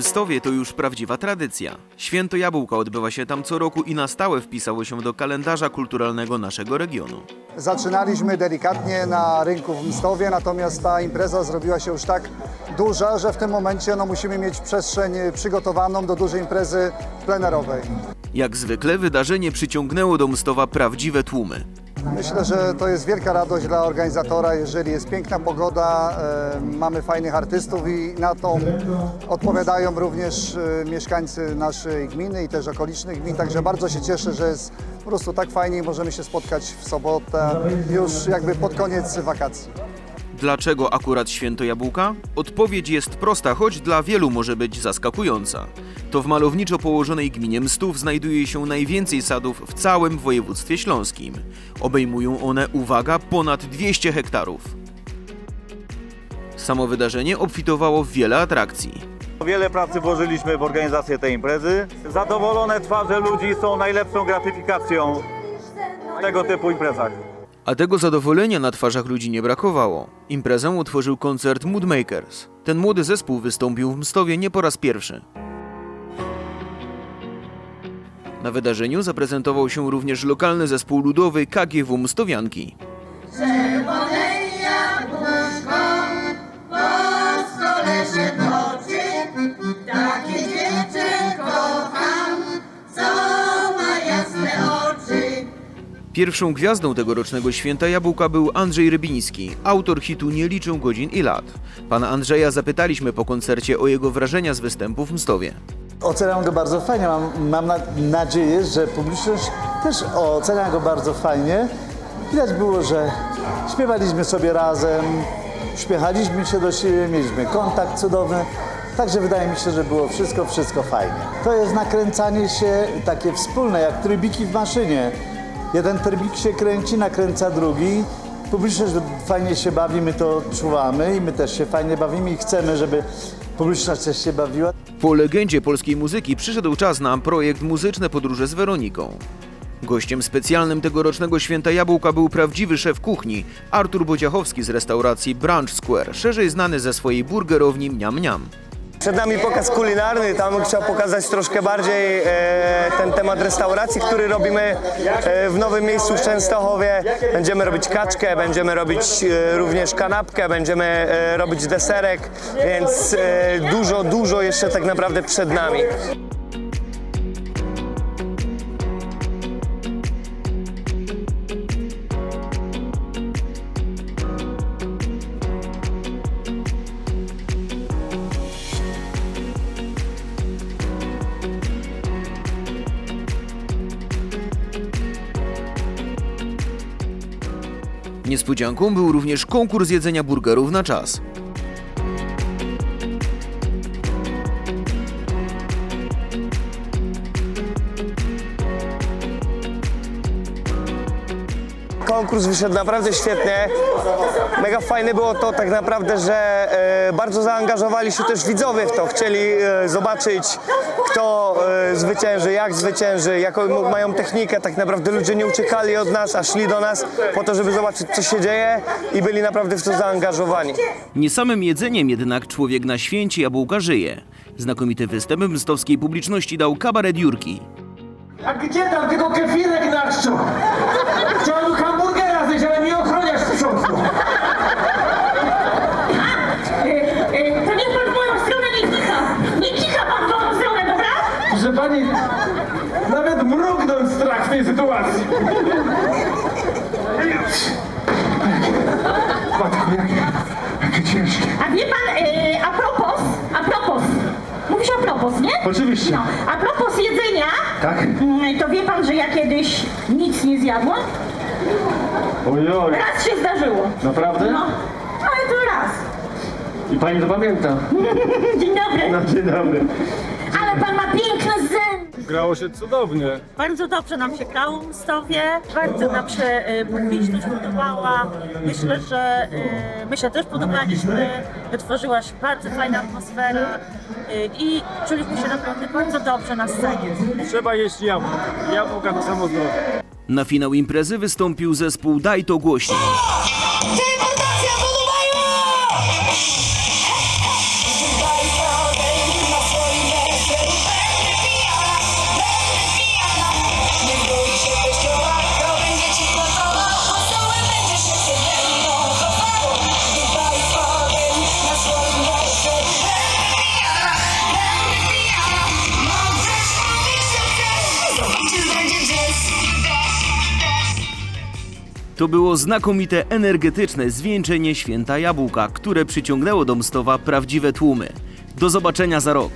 Mstowie to już prawdziwa tradycja. Święto Jabłka odbywa się tam co roku i na stałe wpisało się do kalendarza kulturalnego naszego regionu. Zaczynaliśmy delikatnie na rynku w Mstowie, natomiast ta impreza zrobiła się już tak duża, że w tym momencie no, musimy mieć przestrzeń przygotowaną do dużej imprezy plenerowej. Jak zwykle wydarzenie przyciągnęło do Mstowa prawdziwe tłumy. Myślę, że to jest wielka radość dla organizatora, jeżeli jest piękna pogoda, e, mamy fajnych artystów i na to odpowiadają również e, mieszkańcy naszej gminy i też okolicznych gmin, także bardzo się cieszę, że jest po prostu tak fajnie i możemy się spotkać w sobotę, już jakby pod koniec wakacji. Dlaczego akurat święto Jabłka? Odpowiedź jest prosta, choć dla wielu może być zaskakująca. To w malowniczo położonej gminie Mstów znajduje się najwięcej sadów w całym województwie śląskim. Obejmują one, uwaga, ponad 200 hektarów. Samo wydarzenie obfitowało w wiele atrakcji. Wiele pracy włożyliśmy w organizację tej imprezy. Zadowolone twarze ludzi są najlepszą gratyfikacją w tego typu imprezach. A tego zadowolenia na twarzach ludzi nie brakowało. Imprezę utworzył koncert Moodmakers. Ten młody zespół wystąpił w Mstowie nie po raz pierwszy. Na wydarzeniu zaprezentował się również lokalny zespół ludowy KGW Mstowianki. stole się toczy, takie dziewczę kocham, co ma jasne oczy. Pierwszą gwiazdą tegorocznego święta jabłka był Andrzej Rybiński, autor hitu Nie liczę godzin i lat. Pana Andrzeja zapytaliśmy po koncercie o jego wrażenia z występu w Mstowie. Oceniam go bardzo fajnie. Mam, mam na, nadzieję, że publiczność też ocenia go bardzo fajnie. Widać było, że śpiewaliśmy sobie razem, uśmiechaliśmy się do siebie, mieliśmy kontakt cudowny. Także wydaje mi się, że było wszystko, wszystko fajnie. To jest nakręcanie się takie wspólne, jak trybiki w maszynie. Jeden trybik się kręci, nakręca drugi. Publiczność fajnie się bawi, my to czuwamy i my też się fajnie bawimy i chcemy, żeby publiczność też się bawiła. Po legendzie polskiej muzyki przyszedł czas na projekt Muzyczne Podróże z Weroniką. Gościem specjalnym tegorocznego Święta Jabłka był prawdziwy szef kuchni, Artur Bociachowski z restauracji Branch Square, szerzej znany ze swojej burgerowni Mniam Mniam. Przed nami pokaz kulinarny, tam chciał pokazać troszkę bardziej e, ten temat restauracji, który robimy e, w nowym miejscu w Częstochowie. Będziemy robić kaczkę, będziemy robić e, również kanapkę, będziemy e, robić deserek, więc e, dużo, dużo jeszcze tak naprawdę przed nami. Niespodzianką był również konkurs jedzenia burgerów na czas. Konkurs wyszedł naprawdę świetnie. Mega fajne było to tak naprawdę, że e, bardzo zaangażowali się też widzowie w to. Chcieli e, zobaczyć, kto e, zwycięży, jak zwycięży, jaką mają technikę. Tak naprawdę ludzie nie uciekali od nas, a szli do nas po to, żeby zobaczyć, co się dzieje i byli naprawdę w to zaangażowani. Nie samym jedzeniem jednak człowiek na święcie jabłka żyje. Znakomity występ mstowskiej publiczności dał kabaret Jurki. A gdzie tam tylko kefirek na Że pani nawet mrugnąć strach w tej sytuacji. Matko, jakie, jakie ciężkie. A wie pan, e, a propos, a propos, mówi się a propos, nie? Oczywiście. No, a propos jedzenia, Tak? mm, to wie pan, że ja kiedyś nic nie zjadłam? Ojoj, Raz się zdarzyło. naprawdę? No, ale to raz. I pani to pamięta. Dzień dobry. No, dzień dobry. Ale pan ma. Grało się cudownie. Bardzo dobrze nam się grało w Mstowie, bardzo nam się e, publiczność podobała. Myślę, że e, my się też podobaliśmy. Wytworzyła się bardzo fajna atmosfera e, i czuliśmy się naprawdę bardzo dobrze na scenie. Trzeba jeść jabłka. Jabłka to samo zdrowie. Na finał imprezy wystąpił zespół Daj to głośniej. To było znakomite, energetyczne zwieńczenie święta jabłka, które przyciągnęło do Mstowa prawdziwe tłumy. Do zobaczenia za rok.